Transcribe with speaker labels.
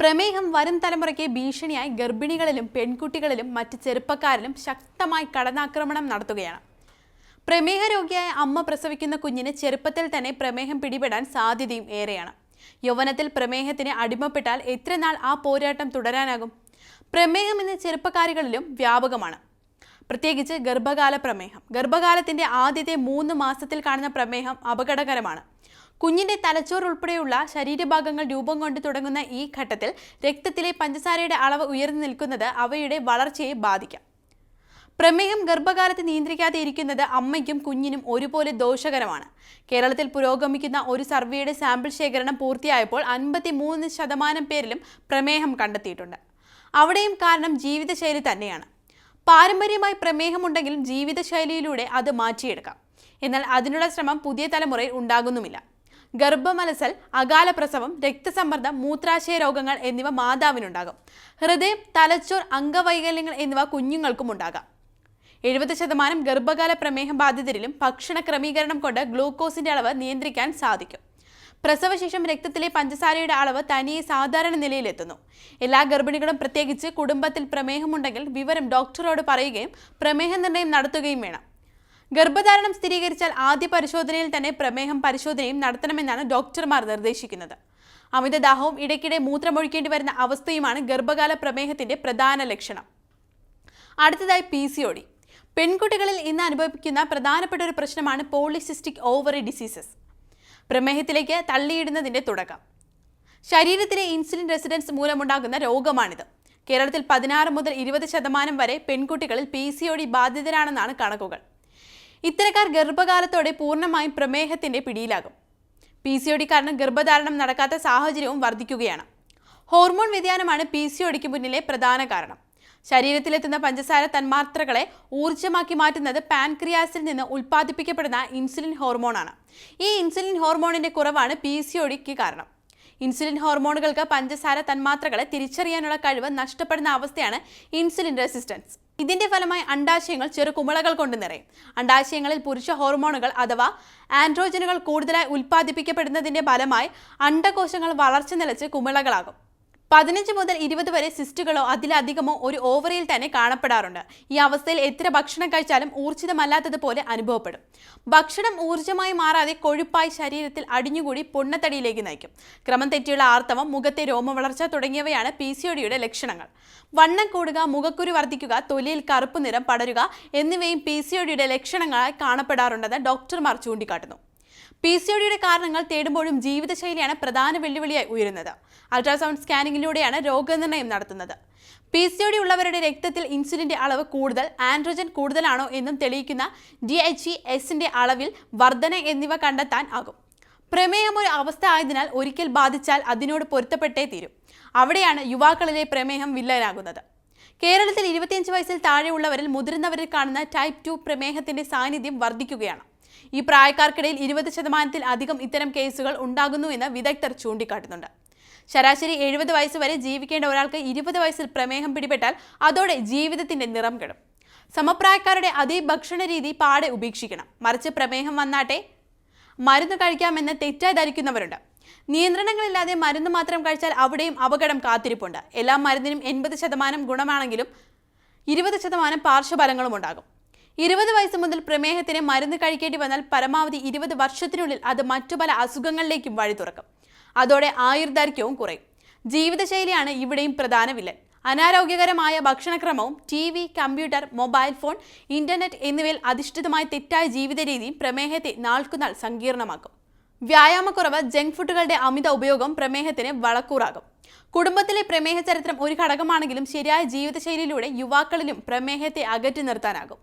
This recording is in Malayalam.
Speaker 1: പ്രമേഹം വരും തലമുറയ്ക്ക് ഭീഷണിയായി ഗർഭിണികളിലും പെൺകുട്ടികളിലും മറ്റ് ചെറുപ്പക്കാരിലും ശക്തമായി കടന്നാക്രമണം നടത്തുകയാണ്. പ്രമേഹ രോഗിയായ അമ്മ പ്രസവിക്കുന്ന കുഞ്ഞിന് ചെറുപ്പത്തിൽ തന്നെ പ്രമേഹം പിടിപെടാൻ സാധ്യതയും ഏറെയാണ്. യൗവനത്തിൽ പ്രമേഹത്തിന് അടിമപ്പെട്ടാൽ എത്ര നാൾ ആ പോരാട്ടം തുടരാനാകും? പ്രമേഹം ഇന്ന് ചെറുപ്പക്കാരികളിലും വ്യാപകമാണ്. പ്രത്യേകിച്ച് ഗർഭകാല പ്രമേഹം. ഗർഭകാലത്തിന്റെ ആദ്യത്തെ മൂന്ന് മാസത്തിൽ കാണുന്ന പ്രമേഹം അപകടകരമാണ്. കുഞ്ഞിന്റെ തലച്ചോർ ഉൾപ്പെടെയുള്ള ശരീരഭാഗങ്ങൾ രൂപം കൊണ്ട് തുടങ്ങുന്ന ഈ ഘട്ടത്തിൽ രക്തത്തിലെ പഞ്ചസാരയുടെ അളവ് ഉയർന്നു നിൽക്കുന്നത് അവയുടെ വളർച്ചയെ ബാധിക്കാം. പ്രമേഹം ഗർഭകാലത്ത് നിയന്ത്രിക്കാതെ ഇരിക്കുന്നത് അമ്മയ്ക്കും കുഞ്ഞിനും ഒരുപോലെ ദോഷകരമാണ്. കേരളത്തിൽ പുരോഗമിക്കുന്ന ഒരു സർവേയുടെ സാമ്പിൾ ശേഖരണം പൂർത്തിയായപ്പോൾ അൻപത്തി മൂന്ന് ശതമാനം പേരിലും പ്രമേഹം കണ്ടെത്തിയിട്ടുണ്ട്. അവിടെയും കാരണം ജീവിതശൈലി തന്നെയാണ്. പാരമ്പര്യമായി പ്രമേഹമുണ്ടെങ്കിലും ജീവിതശൈലിയിലൂടെ അത് മാറ്റിയെടുക്കാം. എന്നാൽ അതിനുള്ള ശ്രമം പുതിയ തലമുറയിൽ ഉണ്ടാകുന്നുമില്ല. ഗർഭമലസൽ അകാല പ്രസവം രക്തസമ്മർദ്ദം മൂത്രാശയ രോഗങ്ങൾ എന്നിവ മാതാവിനുണ്ടാകും. ഹൃദയം തലച്ചോർ അംഗവൈകല്യങ്ങൾ എന്നിവ കുഞ്ഞുങ്ങൾക്കും ഉണ്ടാകാം. എഴുപത് ശതമാനം ഗർഭകാല പ്രമേഹ ബാധിതരിലും ഭക്ഷണ ക്രമീകരണം കൊണ്ട് ഗ്ലൂക്കോസിന്റെ അളവ് നിയന്ത്രിക്കാൻ സാധിക്കും. പ്രസവശേഷം രക്തത്തിലെ പഞ്ചസാരയുടെ അളവ് തനിയെ സാധാരണ നിലയിലെത്തുന്നു. എല്ലാ ഗർഭിണികളും പ്രത്യേകിച്ച് കുടുംബത്തിൽ പ്രമേഹമുണ്ടെങ്കിൽ വിവരം ഡോക്ടറോട് പറയുകയും പ്രമേഹ നിർണയം നടത്തുകയും വേണം. ഗർഭധാരണം സ്ഥിരീകരിച്ചാൽ ആദ്യ പരിശോധനയിൽ തന്നെ പ്രമേഹം പരിശോധനയും നടത്തണമെന്നാണ് ഡോക്ടർമാർ നിർദ്ദേശിക്കുന്നത്. അമിതദാഹവും ഇടയ്ക്കിടെ മൂത്രമൊഴിക്കേണ്ടി വരുന്ന അവസ്ഥയുമാണ് ഗർഭകാല പ്രമേഹത്തിന്റെ പ്രധാന ലക്ഷണം. അടുത്തതായി പി സി പെൺകുട്ടികളിൽ ഇന്ന് അനുഭവിക്കുന്ന പ്രധാനപ്പെട്ട ഒരു പ്രശ്നമാണ് പോളിസിസ്റ്റിക് ഓവറി ഡിസീസസ്. പ്രമേഹത്തിലേക്ക് തള്ളിയിടുന്നതിന്റെ തുടക്കം. ശരീരത്തിലെ ഇൻസുലിൻ റെസിഡൻസ് മൂലമുണ്ടാകുന്ന രോഗമാണിത്. കേരളത്തിൽ പതിനാറ് മുതൽ ഇരുപത് ശതമാനം വരെ പെൺകുട്ടികളിൽ പി സി ഒ ഡി ബാധിതരാണെന്നാണ് കണക്കുകൾ. ഇത്തരക്കാർ ഗർഭകാലത്തോടെ പൂർണമായും പ്രമേഹത്തിന്റെ പിടിയിലാകും. പി സി ഒടി കാരണം ഗർഭധാരണം നടക്കാത്ത സാഹചര്യവും വർദ്ധിക്കുകയാണ്. ഹോർമോൺ വ്യതിയാനമാണ് പി സി ഒടിക്ക് മുന്നിലെ പ്രധാന കാരണം. ശരീരത്തിലെത്തുന്ന പഞ്ചസാര തന്മാത്രകളെ ഊർജമാക്കി മാറ്റുന്നത് പാൻക്രിയാസിൽ നിന്ന് ഉൽപ്പാദിപ്പിക്കപ്പെടുന്ന ഇൻസുലിൻ ഹോർമോണാണ്. ഈ ഇൻസുലിൻ ഹോർമോണിന്റെ കുറവാണ് പി സി ഒടിക്ക് കാരണം. ഇൻസുലിൻ ഹോർമോണുകൾക്ക് പഞ്ചസാര തന്മാത്രകളെ തിരിച്ചറിയാനുള്ള കഴിവ് നഷ്ടപ്പെടുന്ന അവസ്ഥയാണ് ഇൻസുലിൻ റെസിസ്റ്റൻസ്. ഇതിന്റെ ഫലമായി അണ്ടാശയങ്ങൾ ചെറു കുമിളകൾ കൊണ്ട് നിറയും. അണ്ടാശയങ്ങളിൽ പുരുഷ ഹോർമോണുകൾ അഥവാ ആൻഡ്രോജനുകൾ കൂടുതലായി ഉൽപ്പാദിപ്പിക്കപ്പെടുന്നതിന്റെ ഫലമായി അണ്ടകോശങ്ങൾ വളർച്ച നിലച്ച് കുമിളകളാകും. പതിനഞ്ച് മുതൽ ഇരുപത് വരെ സിസ്റ്റുകളോ അതിലധികമോ ഒരു ഓവറിയിൽ തന്നെ കാണപ്പെടാറുണ്ട്. ഈ അവസ്ഥയിൽ എത്ര ഭക്ഷണം കഴിച്ചാലും ഊർജിതമല്ലാത്തതുപോലെ അനുഭവപ്പെടും. ഭക്ഷണം ഊർജമായി മാറാതെ കൊഴുപ്പായി ശരീരത്തിൽ അടിഞ്ഞുകൂടി പൊണ്ണത്തടിയിലേക്ക് നയിക്കും. ക്രമം തെറ്റിയുള്ള ആർത്തവം മുഖത്തെ രോമവളർച്ച തുടങ്ങിയവയാണ് പി സി ഒടിയുടെ ലക്ഷണങ്ങൾ. വണ്ണം കൂടുക മുഖക്കുരു വർദ്ധിക്കുക തൊലിയിൽ കറുപ്പ് നിറം പടരുക എന്നിവയും പി സി ഒടിയുടെ ലക്ഷണങ്ങളായി കാണപ്പെടാറുണ്ടെന്ന് ഡോക്ടർമാർ ചൂണ്ടിക്കാട്ടുന്നു. പി സി ഒഡിയുടെ കാരണങ്ങൾ തേടുമ്പോഴും ജീവിതശൈലിയാണ് പ്രധാന വെല്ലുവിളിയായി ഉയരുന്നത്. അൾട്രാസൗണ്ട് സ്കാനിങ്ങിലൂടെയാണ് രോഗനിർണയം നടത്തുന്നത്. പി സി ഒ ഡി ഉള്ളവരുടെ രക്തത്തിൽ ഇൻസുലിന്റെ അളവ് കൂടുതൽ ആൻഡ്രോജൻ കൂടുതലാണോ എന്നും തെളിയിക്കുന്ന ഡി എച്ച് ഇ എസിന്റെ അളവിൽ വർധന എന്നിവ കണ്ടെത്താൻ ആകും. പ്രമേഹം ഒരു അവസ്ഥ ആയതിനാൽ ഒരിക്കൽ ബാധിച്ചാൽ അതിനോട് പൊരുത്തപ്പെട്ടേ തീരും. അവിടെയാണ് യുവാക്കളിലെ പ്രമേഹം വില്ലനാകുന്നത്. കേരളത്തിൽ ഇരുപത്തിയഞ്ച് വയസ്സിൽ താഴെയുള്ളവരിൽ മുതിർന്നവരിൽ കാണുന്ന ടൈപ്പ് ടു പ്രമേഹത്തിന്റെ സാന്നിധ്യം വർദ്ധിക്കുകയാണ് ഈ പ്രായക്കാർക്കിടയിൽ ഇരുപത് ശതമാനത്തിൽ അധികം ഇത്തരം കേസുകൾ ഉണ്ടാകുന്നു എന്ന് വിദഗ്ധർ ചൂണ്ടിക്കാട്ടുന്നുണ്ട്. ശരാശരി എഴുപത് വയസ്സ് വരെ ജീവിക്കേണ്ട ഒരാൾക്ക് ഇരുപത് വയസ്സിൽ പ്രമേഹം പിടിപെട്ടാൽ അതോടെ ജീവിതത്തിന്റെ നിറം കെടും. സമപ്രായക്കാരുടെ അതേ ഭക്ഷണ രീതി പാടെ ഉപേക്ഷിക്കണം. മറിച്ച് പ്രമേഹം വന്നാട്ടെ മരുന്ന് കഴിക്കാമെന്ന് തെറ്റായി ധരിക്കുന്നവരുണ്ട്. നിയന്ത്രണങ്ങളില്ലാതെ മരുന്ന് മാത്രം കഴിച്ചാൽ അവിടെയും അപകടം കാത്തിരിപ്പുണ്ട്. എല്ലാ മരുന്നിനും എൺപത് ശതമാനം ഗുണമാണെങ്കിലും ഇരുപത് ശതമാനം പാർശ്വഫലങ്ങളും ഉണ്ടാകും. ഇരുപത് വയസ്സ് മുതൽ പ്രമേഹത്തിന് മരുന്ന് കഴിക്കേണ്ടി വന്നാൽ പരമാവധി ഇരുപത് വർഷത്തിനുള്ളിൽ അത് മറ്റു പല അസുഖങ്ങളിലേക്കും വഴി തുറക്കും. അതോടെ ആയുർദൈർഘ്യവും കുറയും. ജീവിതശൈലിയാണ് ഇവിടെയും പ്രധാന വില്ലൻ. അനാരോഗ്യകരമായ ഭക്ഷണക്രമവും T V computer mobile phone internet എന്നിവയിൽ അധിഷ്ഠിതമായ തെറ്റായ ജീവിത രീതിയും പ്രമേഹത്തെ നാൾക്കുനാൾ സങ്കീർണമാക്കും. വ്യായാമക്കുറവ് ജങ്ക് ഫുഡുകളുടെ അമിത ഉപയോഗം പ്രമേഹത്തിന് വളക്കൂറാകും. കുടുംബത്തിലെ പ്രമേഹ ചരിത്രം ഒരു ഘടകമാണെങ്കിലും ശരിയായ ജീവിതശൈലിയിലൂടെ യുവാക്കളിലും പ്രമേഹത്തെ അകറ്റി നിർത്താനാകും.